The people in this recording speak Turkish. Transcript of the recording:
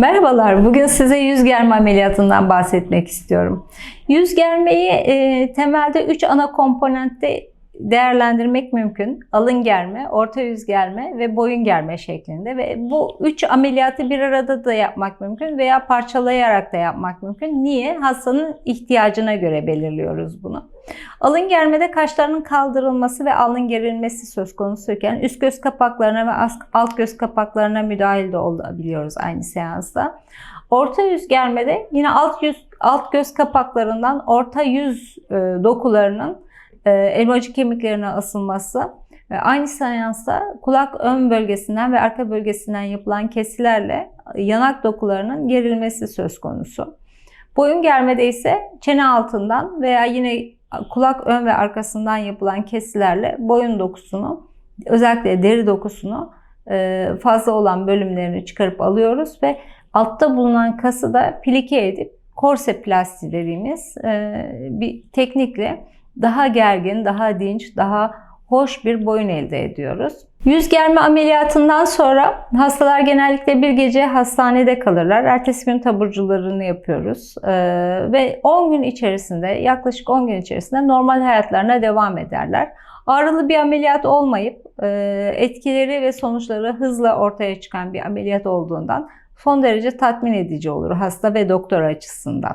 Merhabalar, bugün size yüz germe ameliyatından bahsetmek istiyorum. Yüz germeyi e, temelde 3 ana komponentte değerlendirmek mümkün. Alın germe, orta yüz germe ve boyun germe şeklinde ve bu üç ameliyatı bir arada da yapmak mümkün veya parçalayarak da yapmak mümkün. Niye? Hastanın ihtiyacına göre belirliyoruz bunu. Alın germede kaşlarının kaldırılması ve alın gerilmesi söz konusu iken üst göz kapaklarına ve alt göz kapaklarına müdahil de olabiliyoruz aynı seansta. Orta yüz germede yine alt yüz alt göz kapaklarından orta yüz e, dokularının elmacık kemiklerine asılması ve aynı seansta kulak ön bölgesinden ve arka bölgesinden yapılan kesilerle yanak dokularının gerilmesi söz konusu. Boyun germede ise çene altından veya yine kulak ön ve arkasından yapılan kesilerle boyun dokusunu özellikle deri dokusunu e, fazla olan bölümlerini çıkarıp alıyoruz ve altta bulunan kası da plike edip korseplasti dediğimiz e, bir teknikle daha gergin, daha dinç, daha hoş bir boyun elde ediyoruz. Yüz germe ameliyatından sonra hastalar genellikle bir gece hastanede kalırlar. Ertesi gün taburcularını yapıyoruz. Ee, ve 10 gün içerisinde, yaklaşık 10 gün içerisinde normal hayatlarına devam ederler. Ağrılı bir ameliyat olmayıp e, etkileri ve sonuçları hızla ortaya çıkan bir ameliyat olduğundan son derece tatmin edici olur hasta ve doktor açısından.